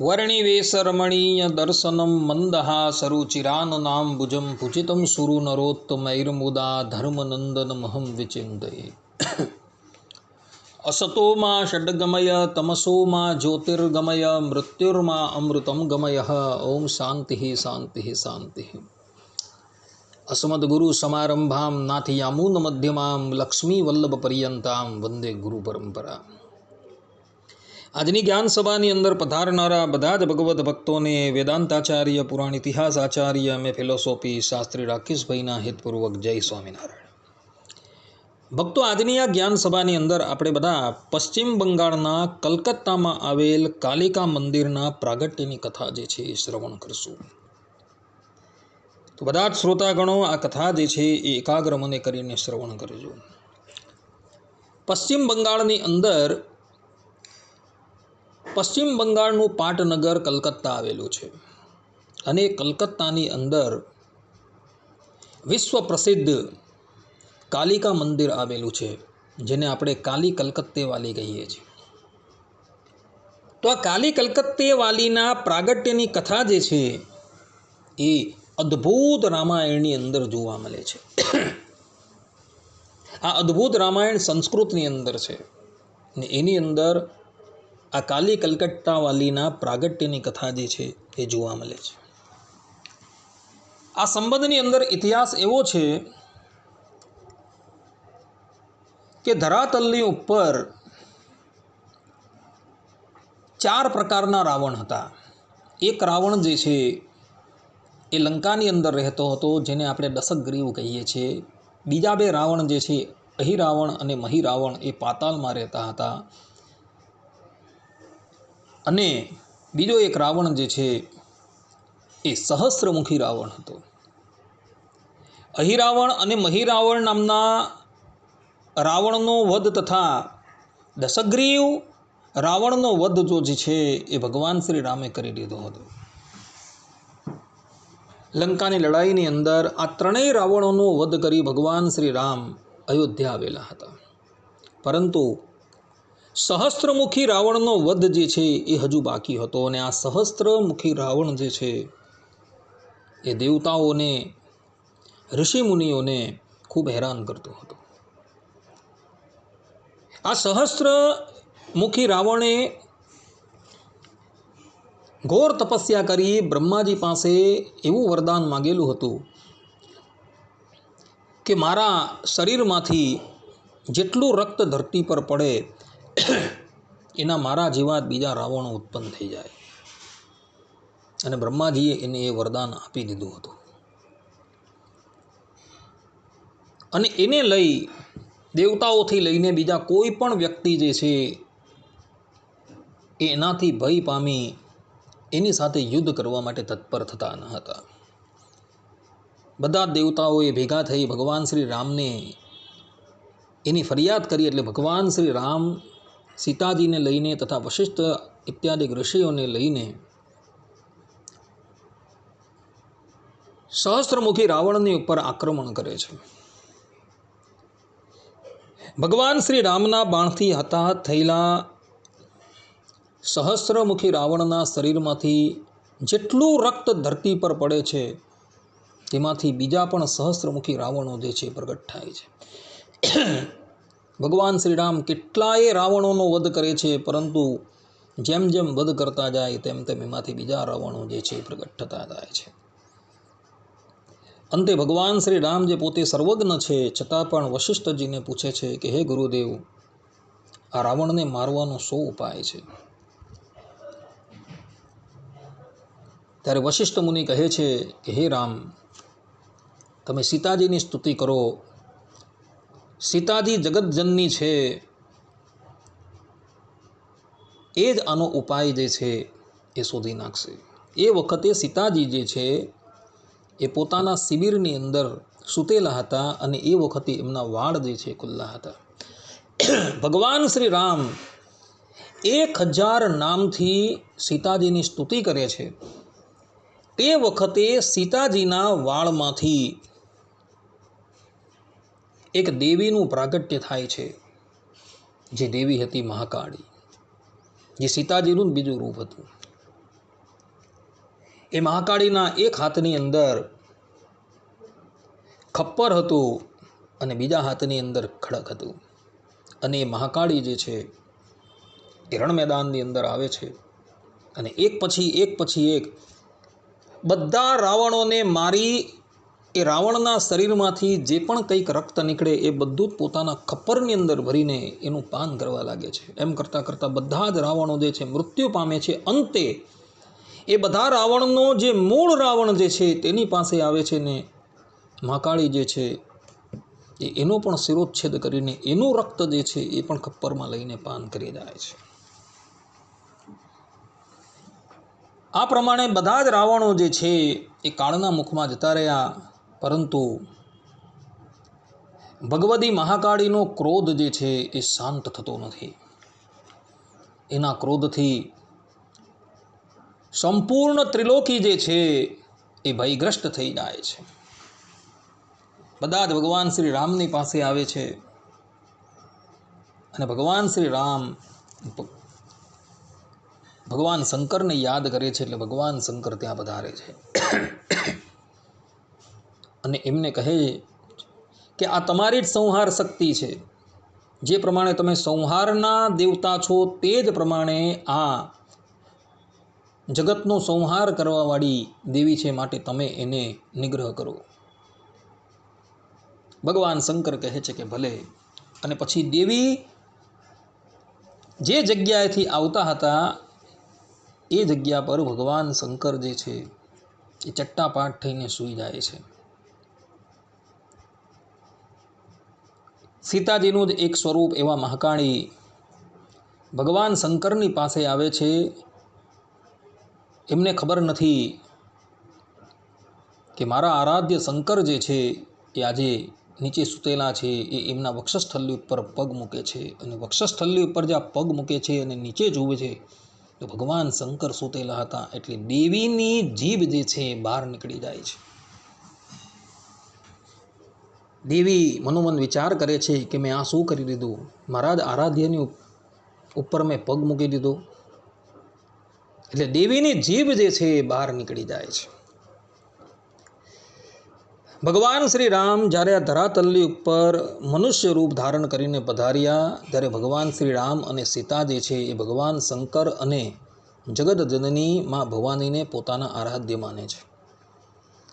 વર્ણિવેશરમણીયદર્શनं મંદઃ સરુચિરાનનાંબુજં ભુજિતં સુરુનરોત્તમૈર્મુદા ધર્મનંદનમહં વિચિંતયે અસતો માં ષડગમય તમસો માં જ્યોતિર્ગમય મૃત્યુર્માં અમૃતમ ગમય ઓમ શાંતિ શાંતિ શાંતિ અસમદગુરુ સમારંભામ નાથયામૂન મધ્યમામ લક્ષ્મીવલ્લભ પર્યંતામ વંદે ગુરુ પરંપરા આજની જ્ઞાન સભાની અંદર પધારનારા બધા જ ભગવત ભક્તોને વેદાંતાચાર્ય, પુરાણ ઇતિહાસ આચાર્ય અને ફિલોસોફી શાસ્ત્રી રાકેશભાઈના હિતપૂર્વક જય સ્વામિનારાયણ. ભક્તો, આજની આ જ્ઞાન સભાની અંદર આપણે બધા પશ્ચિમ બંગાળના કલકત્તામાં આવેલ કાલિકા મંદિરના પ્રાગટ્યની કથા જે છે એ શ્રવણ કરશું. તો બધા જ શ્રોતાગણો, આ કથા જે છે એ એકાગ્ર મને કરીને શ્રવણ કરજો. પશ્ચિમ બંગાળની અંદર પશ્ચિમ બંગાળનું પાટનગર કલકત્તા આવેલું છે. અને કલકત્તાની અંદર વિશ્વ પ્રસિદ્ધ કાલિકા મંદિર આવેલું છે, જેને આપણે કાલી કલકત્તે વાલી કહીએ છીએ. તો આ કાલી કલકત્તે વાલીના પ્રાગટ્યની કથા જે છે, એ અદ્ભુત રામાયણની અંદર જોવા મળે છે. આ અદ્ભુત રામાયણ સંસ્કૃતની અંદર છે. ને એની અંદર આ કાલી કલકત્તાવાલીના પ્રાગટ્યની કથા જે છે, એ જોવા મળે છે. આ સંબંધની અંદર ઇતિહાસ એવો છે કે ધરાતલની ઉપર ચાર પ્રકારના રાવણ હતા. એક રાવણ જે છે, એ લંકાની અંદર રહેતો હતો, જેને આપણે દશકગ્રીવ કહીએ છીએ. બીજા બે રાવણ જે છે, અહિરાવણ અને મહી રાવણ એ પાતાલમાં રહેતા હતા. અને બીજો એક રાવણ જે છે, એ સહસ્ત્રમુખી રાવણ હતો. અહિરાવણ અને મહિરાવણ નામના રાવણનો વધ તથા દશગ્રીવ રાવણનો વધ જો જે છે, એ ભગવાન શ્રી રામે કરી દીધો હતો. લંકાની લડાઈની અંદર આ ત્રણેય રાવણોનો વધ કરી ભગવાન શ્રી રામ અયોધ્યા આવેલા હતા. પરંતુ સહસ્ત્રમુખી રાવણનો વધ જે છે એ હજુ બાકી હતો અને આ સહસ્ત્રમુખી રાવણ જે છે એ દેવતાઓને, ઋષિમુનિઓને ખૂબ હેરાન કરતો હતો. આ સહસ્ત્રમુખી રાવણે ઘોર તપસ્યા કરી બ્રહ્માજી પાસે એવું વરદાન માગેલું હતું કે મારા શરીરમાંથી જેટલું રક્ત ધરતી પર પડે એના મારા જેવા બીજા રાવણો ઉત્પન્ન થઈ જાય. અને બ્રહ્માજીએ એને એ વરદાન આપી દીધું હતું. અને એને લઈ, દેવતાઓથી લઈને બીજા કોઈ પણ વ્યક્તિ જે છે, એ એનાથી ભય પામી એની સાથે યુદ્ધ કરવા માટે તત્પર થતા ન હતા. બધા દેવતાઓએ ભેગા થઈ ભગવાન શ્રી રામને એની ફરિયાદ કરી એટલે ભગવાન શ્રી રામ સીતાજીને લઈને તથા વશિષ્ઠ ઇત્યાદિ ઋષિઓને લઈને સહસ્ત્રમુખી રાવણની ઉપર આક્રમણ કરે છે. ભગવાન શ્રી રામના બાણથી હતાહત થયેલા સહસ્ત્રમુખી રાવણના શરીરમાંથી જેટલું રક્ત ધરતી પર પડે છે, તેમાંથી બીજા પણ સહસ્ત્રમુખી રાવણો જે છે પ્રગટ થાય છે. ભગવાન શ્રીરામ કેટલાય રાવણોનો વધ કરે છે, પરંતુ જેમ જેમ વધ કરતા જાય, તેમ તેમ એમાંથી બીજા રાવણો જે છે પ્રગટ થતા જાય છે. અંતે ભગવાન શ્રી રામ જે પોતે સર્વજ્ઞ છે, છતાં પણ વશિષ્ઠજીને પૂછે છે કે, હે ગુરુદેવ, આ રાવણને મારવાનો શો ઉપાય છે? ત્યારે વશિષ્ઠ મુનિ કહે છે કે, હે રામ, તમે સીતાજીની સ્તુતિ કરો સીતાજી જગતજનની છે. એ જ આનો ઉપાય જે છે એ શોધી નાખશે. એ વખતે સીતાજી જે છે એ પોતાના શિબિરની અંદર સૂતેલા હતા અને એ વખતે એમના વાળ જે છે ખુલ્લા હતા. ભગવાન શ્રી રામ એક હજાર નામથી સીતાજીની સ્તુતિ કરે છે. તે વખતે સીતાજીના વાળમાંથી એક દેવીનું પ્રાગટ્ય થાય છે. જે દેવી હતી મહાકાળી, જે સીતાજીનું બીજું રૂપ હતું. એ મહાકાળીના એક હાથની અંદર ખપ્પર હતું અને બીજા હાથની અંદર ખડક હતું. અને એ મહાકાળી જે છે, એ રણ મેદાનની અંદર આવે છે. અને એક પછી એક પછી એક બધા રાવણોને મારી એ રાવણના શરીરમાંથી જે પણ કંઈક રક્ત નીકળે એ બધું જ પોતાના ખપ્પરની અંદર ભરીને એનું પાન કરવા લાગે છે. એમ કરતાં કરતાં બધા જ રાવણો જે છે મૃત્યુ પામે છે. અંતે એ બધા રાવણનો જે મૂળ રાવણ જે છે તેની પાસે આવે છે ને મહાકાળી જે છે એ એનો પણ શિરોચ્છેદ કરીને એનું રક્ત જે છે એ પણ ખપ્પરમાં લઈને પાન કરી જાય છે. આ પ્રમાણે બધા જ રાવણો જે છે એ કાળના મુખમાં જતા રહ્યા. પરંતુ ભગવતી મહાકાળીનો ક્રોધ જે છે એ શાંત થતો નથી. એના ક્રોધથી સંપૂર્ણ ત્રિલોકી જે છે એ ભયગ્રસ્ત થઈ જાય છે. બધા જ ભગવાન શ્રી રામની પાસે આવે છે અને ભગવાન શ્રી રામ ભગવાન શંકરને યાદ કરે છે એટલે ભગવાન શંકર ત્યાં પધારે છે. અને એમને કહે કે આ તમારી જ સંહાર શક્તિ છે. જે પ્રમાણે તમે સંહારના દેવતા છો તે જ પ્રમાણે આ જગતનો સંહાર કરવાવાળી દેવી છે માટે તમે એને નિગ્રહ કરો. ભગવાન શંકર કહે છે કે ભલે. અને પછી દેવી જે જગ્યાએથી આવતા હતા એ જગ્યા પર ભગવાન શંકર જે છે એ ચટ્ટાપાટ થઈને સૂઈ જાય છે. સીતાજીનું જ એક સ્વરૂપ એવા મહાકાળી ભગવાન શંકરની પાસે આવે છે. એમને ખબર નથી કે મારા આરાધ્ય શંકર જે છે, એ આજે નીચે સૂતેલા છે. એ એમના વક્ષસ્થલી ઉપર પગ મૂકે છે અને વક્ષસ્થલી ઉપર જ્યાં પગ મૂકે છે અને નીચે જુએ છે, તો ભગવાન શંકર સૂતેલા હતા એટલે દેવીની જીભ જે છે બહાર નીકળી જાય છે. દેવી મનોમન વિચાર કરે છે કે મેં આ શું કરી દીધું મારા જ આરાધ્યની ઉપર મેં પગ મૂકી દીધો. એટલે દેવીની જીભ જે છે એ બહાર નીકળી જાય છે. ભગવાન શ્રી રામ જ્યારે આ ધરાતલ્લી ઉપર મનુષ્ય રૂપ ધારણ કરીને પધાર્યા, ત્યારે ભગવાન શ્રી રામ અને સીતા જે છે એ ભગવાન શંકર અને જગત જનની માં ભવાનીને પોતાના આરાધ્ય માને છે.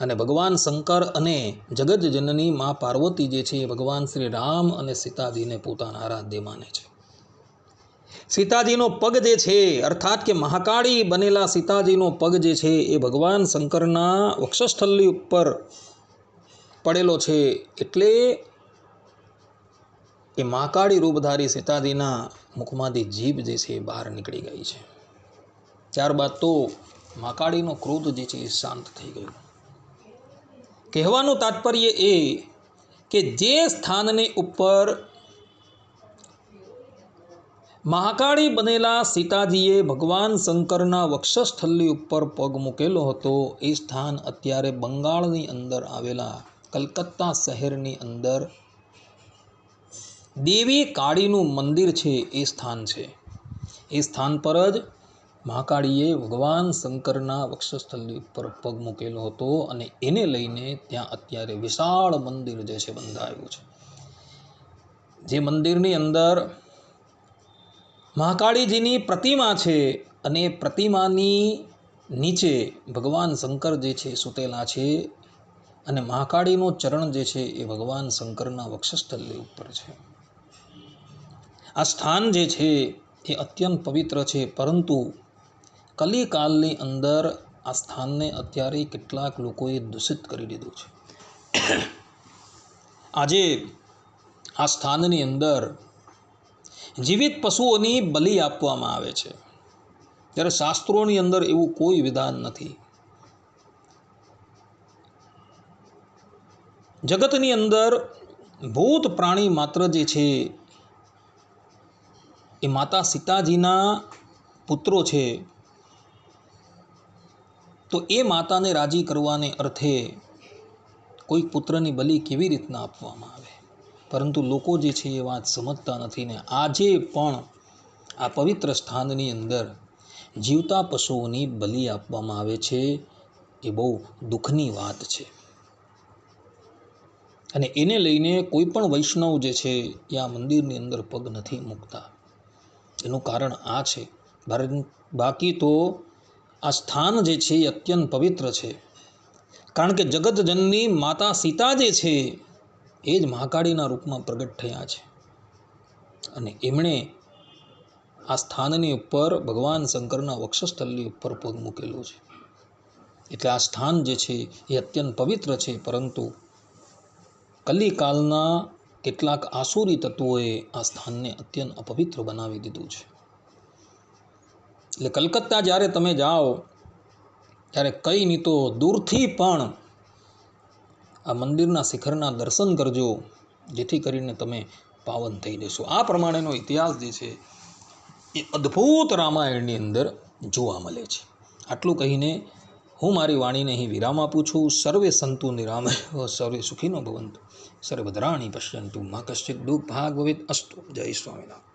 અને ભગવાન શંકર અને જગતજનની મા પાર્વતી જે છે, એ ભગવાન શ્રી રામ અને સીતાજીને પોતાના આરાધ્ય માને છે. સીતાજીનો પગ જે છે, અર્થાત કે મહાકાળી બનેલા સીતાજીનો પગ જે છે, એ ભગવાન શંકરના વક્ષસ્થલી ઉપર પડેલો છે. એટલે એ મહાકાળી રૂપધારી સીતાજીના મુખમાંથી જીભ જે છે, એ બહાર નીકળી ગઈ છે. ત્યારબાદ તો મહાકાળીનો ક્રોધ જે છે, એ શાંત થઈ ગયો. કહેવાનું તાત્પર્ય એ કે જે સ્થાનની ઉપર મહાકાળી બનેલા સીતાજીએ ભગવાન શંકરના વક્ષસ્થલી ઉપર પગ મૂકેલો હતો, એ સ્થાન અત્યારે બંગાળની અંદર આવેલા કલકત્તા શહેરની અંદર દેવી કાળીનું મંદિર છે, એ સ્થાન છે. એ સ્થાન પર જ મહાકાળીએ ભગવાન શંકરના વક્ષસ્થલી ઉપર પગ મૂકેલો હતો અને એને લઈને ત્યાં અત્યારે વિશાળ મંદિર જે છે બંધાયું છે. જે મંદિરની અંદર મહાકાળીજીની પ્રતિમા છે અને પ્રતિમાની નીચે ભગવાન શંકર જે છે સૂતેલા છે અને મહાકાળીનો ચરણ જે છે એ ભગવાન શંકરના વક્ષસ્થલી ઉપર છે. આ સ્થાન જે છે એ અત્યંત પવિત્ર છે, પરંતુ કલિકાલની અંદર આ સ્થાનને અત્યારે કેટલાક લોકોએ દૂષિત કરી દીધું છે. આજે આ સ્થાનની અંદર જીવિત પશુઓની બલિ આપવામાં આવે છે. ત્યારે શાસ્ત્રોની અંદર એવું કોઈ વિધાન નથી. જગતની અંદર ભૂત પ્રાણી માત્ર જે છે એ માતા સીતાજીના પુત્રો છે તો એ માતાને રાજી કરવાને અર્થે કોઈ પુત્રની બલિ કેવી રીતના આપવામાં આવે? પરંતુ લોકો જે છે એ વાત સમજતા નથી ને આજે પણ આ પવિત્ર સ્થાનની અંદર જીવતા પશુઓની બલિ આપવામાં આવે છે એ બહુ દુઃખની વાત છે. અને એને લઈને કોઈ પણ વૈષ્ણવ જે છે એ આ મંદિરની અંદર પગ નથી મૂકતા. એનું કારણ આ છે. બાકી તો આ સ્થાન જે છે એ અત્યંત પવિત્ર છે. કારણ કે જગતજનની માતા સીતા જે છે એ જ મહાકાળીના રૂપમાં પ્રગટ થયા છે. અને એમણે આ સ્થાનની ઉપર ભગવાન શંકરના વક્ષસ્થલની ઉપર પગ મૂકેલો છે. એટલે આ સ્થાન જે છે એ અત્યંત પવિત્ર છે, પરંતુ કલિકાલના કેટલાક આસુરી તત્વોએ આ સ્થાનને અત્યંત અપવિત્ર બનાવી દીધું છે. એટલે કલકત્તા જ્યારે તમે જાઓ, ત્યારે કંઈ નહીં તો દૂરથી પણ આ મંદિરના શિખરના દર્શન કરજો, જેથી કરીને તમે પાવન થઈ જશો. આ પ્રમાણેનો ઇતિહાસ જે છે, એ અદ્ભુત રામાયણની અંદર જોવા મળે છે. આટલું કહીને હું મારી વાણીને અહીં વિરામ આપું છું. સર્વે સંતુ નિરામ સર્વે સુખીનો ભવંતુ. સર્વદ્રાણી પશ્યંતુ. મા કશ્ચિત દુઃખ ભાગ ભવિત અસ્તુ. જય સ્વામિનારાયણ.